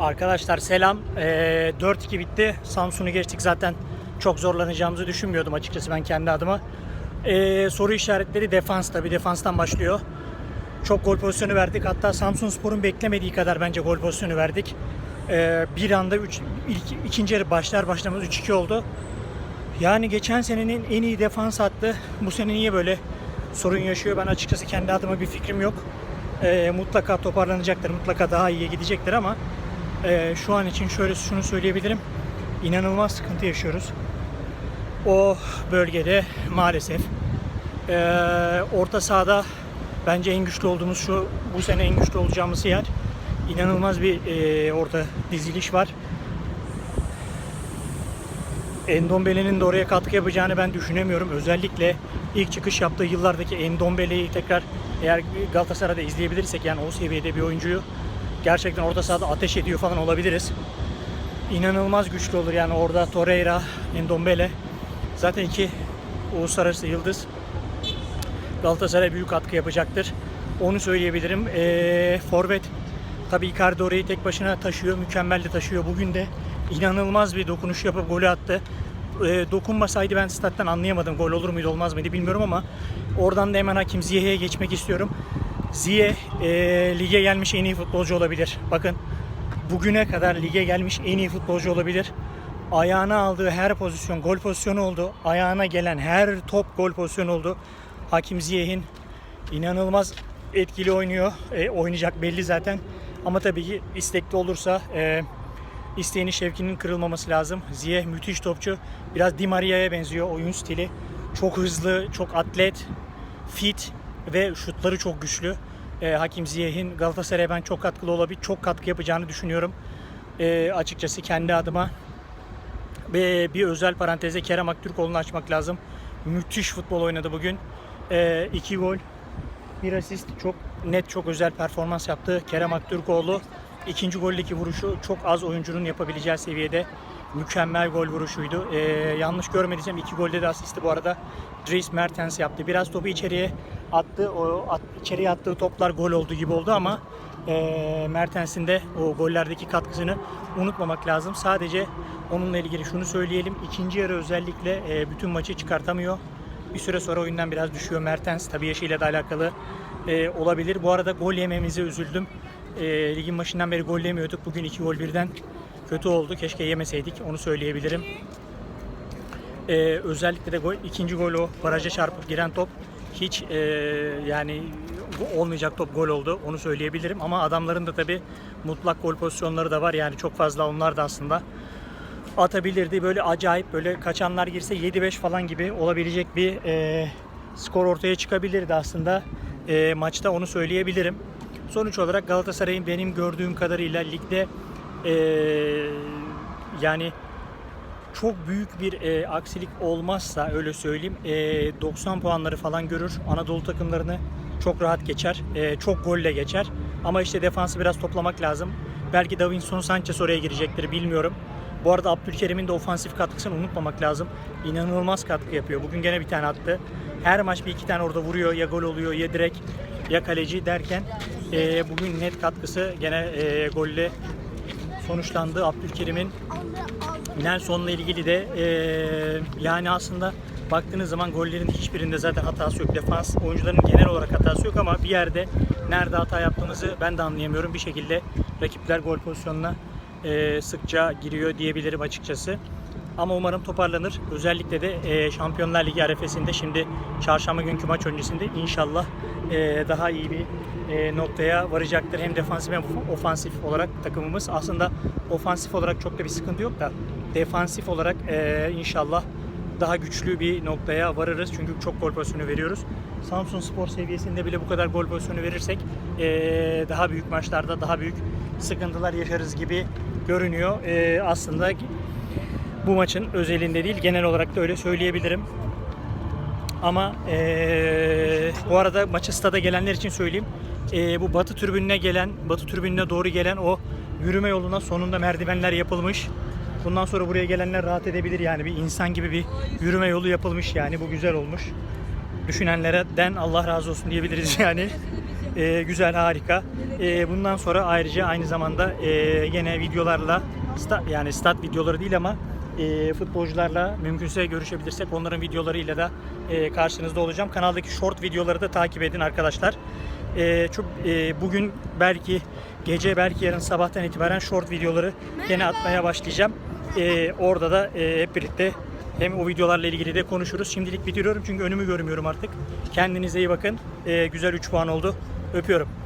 Arkadaşlar selam. Ee, 4-2 bitti. Samsun'u geçtik zaten. Çok zorlanacağımızı düşünmüyordum açıkçası ben kendi adıma. Ee, soru işaretleri defans tabi defanstan başlıyor. Çok gol pozisyonu verdik. Hatta Samsun Spor'un beklemediği kadar bence gol pozisyonu verdik. Ee, bir anda üç, ilk, ikinci yarı başlar başlamaz 3-2 oldu. Yani geçen senenin en iyi defans hattı bu sene niye böyle sorun yaşıyor? Ben açıkçası kendi adıma bir fikrim yok. Ee, mutlaka toparlanacaktır, mutlaka daha iyiye gidecektir ama e, şu an için şöyle şunu söyleyebilirim. İnanılmaz sıkıntı yaşıyoruz. O bölgede maalesef. Ee, orta sahada bence en güçlü olduğumuz şu bu sene en güçlü olacağımız yer. İnanılmaz bir e, orada diziliş var. Endombele'nin de oraya katkı yapacağını ben düşünemiyorum. Özellikle ilk çıkış yaptığı yıllardaki Endombele'yi tekrar eğer Galatasaray'da izleyebilirsek yani o seviyede bir oyuncuyu gerçekten orta sahada ateş ediyor falan olabiliriz. İnanılmaz güçlü olur yani orada Torreira, Endombele zaten iki uluslararası yıldız Galatasaray büyük katkı yapacaktır. Onu söyleyebilirim. Ee, Forvet tabii Icardi orayı tek başına taşıyor. Mükemmel de taşıyor. Bugün de inanılmaz bir dokunuş yapıp golü attı. Ee, dokunmasaydı ben stat'tan anlayamadım. Gol olur muydu olmaz mıydı bilmiyorum ama oradan da hemen Hakim Ziyech'e geçmek istiyorum. Ziyech e, lige gelmiş en iyi futbolcu olabilir. Bakın bugüne kadar lige gelmiş en iyi futbolcu olabilir. Ayağına aldığı her pozisyon gol pozisyonu oldu. Ayağına gelen her top gol pozisyonu oldu. Hakim Ziyech'in inanılmaz etkili oynuyor. E, oynayacak belli zaten. Ama tabii ki istekli olursa e, isteğinin şevkinin kırılmaması lazım. Ziyech müthiş topçu. Biraz Di Maria'ya benziyor oyun stili. Çok hızlı, çok atlet, fit ve şutları çok güçlü. E, Hakim Ziyech'in Galatasaray'a ben çok katkılı olabilir, çok katkı yapacağını düşünüyorum. E, açıkçası kendi adıma. Ve bir özel paranteze Kerem Aktürkoğlu'nu açmak lazım. Müthiş futbol oynadı bugün. E, iki gol, bir asist çok net çok özel performans yaptı Kerem Aktürkoğlu. İkinci goldeki vuruşu çok az oyuncunun yapabileceği seviyede mükemmel gol vuruşuydu. Ee, yanlış görmediysem iki golde de asisti bu arada Dries Mertens yaptı. Biraz topu içeriye attı. O at, içeriye attığı toplar gol oldu gibi oldu ama e, Mertens'in de o gollerdeki katkısını unutmamak lazım. Sadece onunla ilgili şunu söyleyelim. İkinci yarı özellikle e, bütün maçı çıkartamıyor. Bir süre sonra oyundan biraz düşüyor Mertens. Tabii yaşıyla da alakalı e, olabilir. Bu arada gol yememize üzüldüm. E, ligin başından beri gol yemiyorduk. Bugün iki gol birden kötü oldu. Keşke yemeseydik. Onu söyleyebilirim. E, özellikle de gol, ikinci gol o baraja çarpıp giren top hiç e, yani olmayacak top gol oldu. Onu söyleyebilirim. Ama adamların da tabii mutlak gol pozisyonları da var. Yani çok fazla onlar da aslında atabilirdi. Böyle acayip böyle kaçanlar girse 7-5 falan gibi olabilecek bir e, skor ortaya çıkabilirdi aslında e, maçta onu söyleyebilirim. Sonuç olarak Galatasaray'ın benim gördüğüm kadarıyla ligde e, yani çok büyük bir e, aksilik olmazsa öyle söyleyeyim e, 90 puanları falan görür. Anadolu takımlarını çok rahat geçer. E, çok golle geçer. Ama işte defansı biraz toplamak lazım. Belki Davinson Sanchez oraya girecektir bilmiyorum. Bu arada Abdülkerim'in de ofansif katkısını unutmamak lazım. İnanılmaz katkı yapıyor. Bugün gene bir tane attı. Her maç bir iki tane orada vuruyor. Ya gol oluyor ya direkt ya kaleci derken e, bugün net katkısı gene e, golle sonuçlandı. Abdülkerim'in Nelson'la ilgili de e, yani aslında baktığınız zaman gollerin hiçbirinde zaten hatası yok. Defans oyuncuların genel olarak hatası yok ama bir yerde nerede hata yaptığınızı ben de anlayamıyorum. Bir şekilde rakipler gol pozisyonuna e, sıkça giriyor diyebilirim açıkçası. Ama umarım toparlanır. Özellikle de e, Şampiyonlar Ligi arefesinde şimdi çarşamba günkü maç öncesinde inşallah e, daha iyi bir e, noktaya varacaktır. Hem defansif hem ofansif olarak takımımız. Aslında ofansif olarak çok da bir sıkıntı yok da defansif olarak e, inşallah daha güçlü bir noktaya varırız. Çünkü çok gol pozisyonu veriyoruz. Samsun Spor seviyesinde bile bu kadar gol pozisyonu verirsek e, daha büyük maçlarda daha büyük sıkıntılar yaşarız gibi görünüyor. E, aslında bu maçın özelinde değil genel olarak da öyle söyleyebilirim. Ama e, bu arada maçı stada gelenler için söyleyeyim. E, bu batı tribününe gelen, batı tribününe doğru gelen o yürüme yoluna sonunda merdivenler yapılmış. Bundan sonra buraya gelenler rahat edebilir yani bir insan gibi bir yürüme yolu yapılmış yani bu güzel olmuş. Düşünenlerden Allah razı olsun diyebiliriz yani. E, güzel, harika. E, bundan sonra ayrıca aynı zamanda e, yine videolarla, sta, yani stat videoları değil ama e, futbolcularla mümkünse görüşebilirsek onların videolarıyla da e, karşınızda olacağım. Kanaldaki short videoları da takip edin arkadaşlar. E, çok e, bugün belki gece belki yarın sabahtan itibaren short videoları gene atmaya başlayacağım. E, orada da e, hep birlikte hem o videolarla ilgili de konuşuruz. Şimdilik bitiriyorum çünkü önümü görmüyorum artık. Kendinize iyi bakın. E, güzel 3 puan oldu. Öpüyorum.